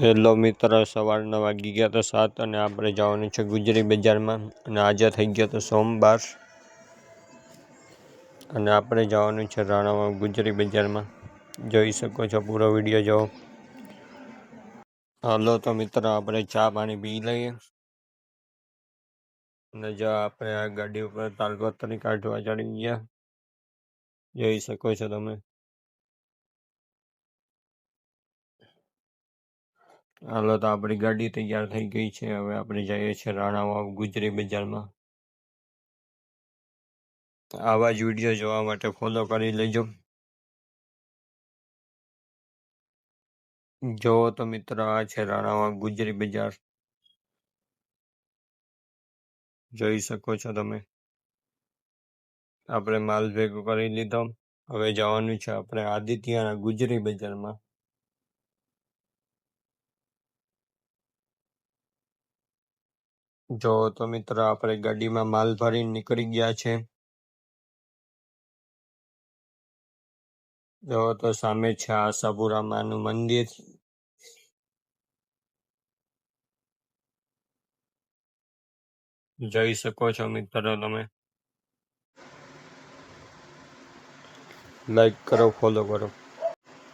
Hello મિત્ર સવારના વાગી ગયા તો સાત અને આપણે જવાનું છે ગુજરી બજારમાં અને આજે થઈ ગયો તો સોમવાર. અને આપણે જવાનું છે રાણામાં ગુજરી બજારમાં. જોઈ શકો છો પૂરો વીડિયો જોવો હાલો તો મિત્ર, આપણે ચા પાણી પી લઈએ. અને જો આપણે આ ગાડી ઉપર તાલપત્રી કાઢવા ચડી ગયા. જોઈ શકો છો તમે. હાલો, તો આપણી ગાડી તૈયાર થઈ ગઈ છે. હવે આપણે જઈએ છીએ રાણાવાવ ગુજરી બજારમાં. આવા જ વીડિયો જોવા માટે ફોલો કરી લેજો. જો તો મિત્ર, આ છે રાણાવાવ ગુજરી બજાર. જોઈ શકો છો તમે. આપણે માલ ભેગો કરી લીધો. હવે જવાનું છે આપણે આદિત્યના ગુજરી બજારમાં. જો તો મિત્ર, આપણે ગાડીમાં માલ ભરીને નીકળી ગયા છે. જો તો સામે છે આશાપુરા માનું મંદિર. જઈ શકો છો મિત્રો તમે. લાઈક કરો ફોલો કરો.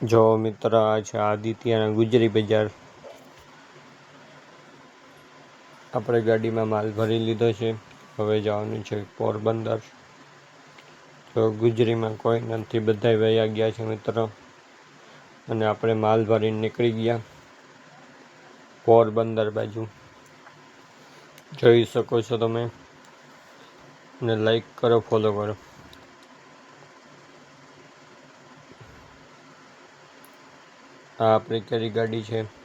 જો મિત્ર, આ છે આદિત્યના ગુજરી બજાર. આપણે ગાડીમાં માલ ભરી લીધો છે. હવે જવાનું છે પોરબંદર. તો ગુજરીમાં કોઈ નથી બધા વયા ગયા છે મિત્રો. અને આપણે માલ ભરીને નીકળી ગયા. પોરબંદર બાજુ. જોઈ શકો છો તમે. અને લાઈક કરો ફોલો કરો. આ આપણી કેરી ગાડી છે.